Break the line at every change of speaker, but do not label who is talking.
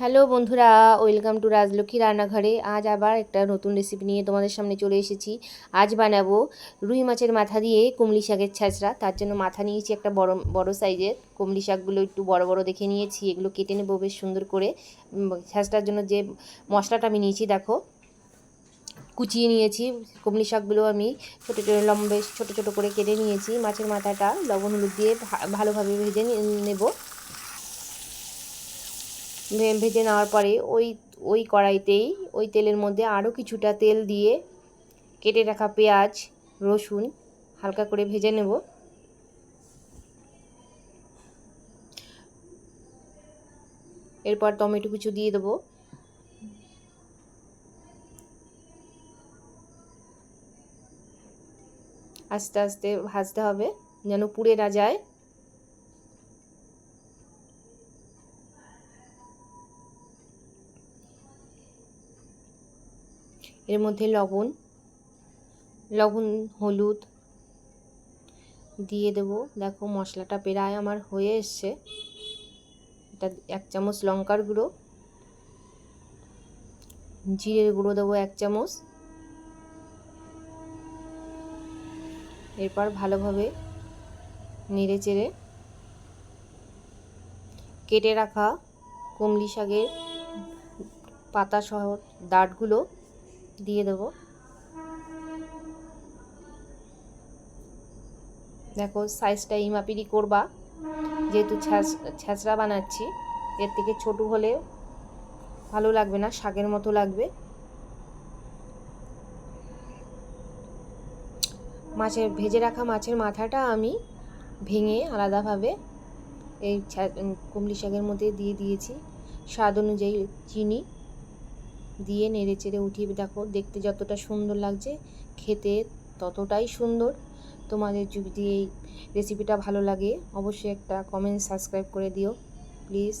Hello বন্ধুরা, welcome to Rajlakshmi রান্নাঘরে। আজ আবার একটা নতুন রেসিপি নিয়ে তোমাদের সামনে চলে এসেছি। আজ বানাবো রুই মাছের মাথা দিয়ে কুমলি শাকের ছ্যাঁচড়া তার জন্য মাথা নিয়েছি একটা বড় বড় সাইজের। কুমলি শাকগুলো একটু বড় বড় দেখে নিয়েছি। এগুলো কেটে নেব বেশ সুন্দর করে। ছ্যাঁচড়ার জন্য যে মশলাটা আমি নিয়েছি, দেখো। কুচিয়ে নিয়েছি। কুমলি শাকগুলো আমি ছোটো ছোটো, লম্বে ছোটো ছোটো করে কেটে নিয়েছি। মাছের মাথাটা লবণ, হলুদ দিয়ে ভালোভাবে ভেজে নেব। ভেজে নেওয়ার পরে ওই ওই কড়াইতেই, ওই তেলের মধ্যে আরও কিছুটা তেল দিয়ে কেটে রাখা পেঁয়াজ, রসুন হালকা করে ভেজে নেব। এরপর টমেটো কিছু দিয়ে দেবো। আস্তে আস্তে ভাজতে হবে যেন পুড়ে না যায়। এর মধ্যে লবণ লবণ, হলুদ দিয়ে দেবো। দেখো মশলাটা প্রায় আমার হয়ে এসছে। এটা এক চামচ লঙ্কার গুঁড়ো, জিরের গুঁড়ো দেবো এক চামচ। এরপর ভালোভাবে নেড়ে চেড়ে কেটে রাখা কুমলি শাকের পাতা সহ ডাঁটগুলো দিয়ে দেবো। দেখো সাইজটা এই করবা। যেহেতু ছ্যাঁচড়া বানাচ্ছি, এর থেকে ছোট হলে ভালো লাগবে না, শাকের মতো লাগবে। মাছের, ভেজে রাখা মাছের মাথাটা আমি ভেঙে আলাদাভাবে এই কুমলি শাকের মধ্যে দিয়ে দিয়েছি। স্বাদ অনুযায়ী চিনি। দিয়ে নেড়ে চেড়ে উঠিয়ে দেখো, দেখতে যতটা সুন্দর লাগছে, খেতে ততটাই সুন্দর। তোমাদের যদি এই রেসিপিটা ভালো লাগে, অবশ্যই একটা কমেন্ট সাবস্ক্রাইব করে দিও। প্লিজ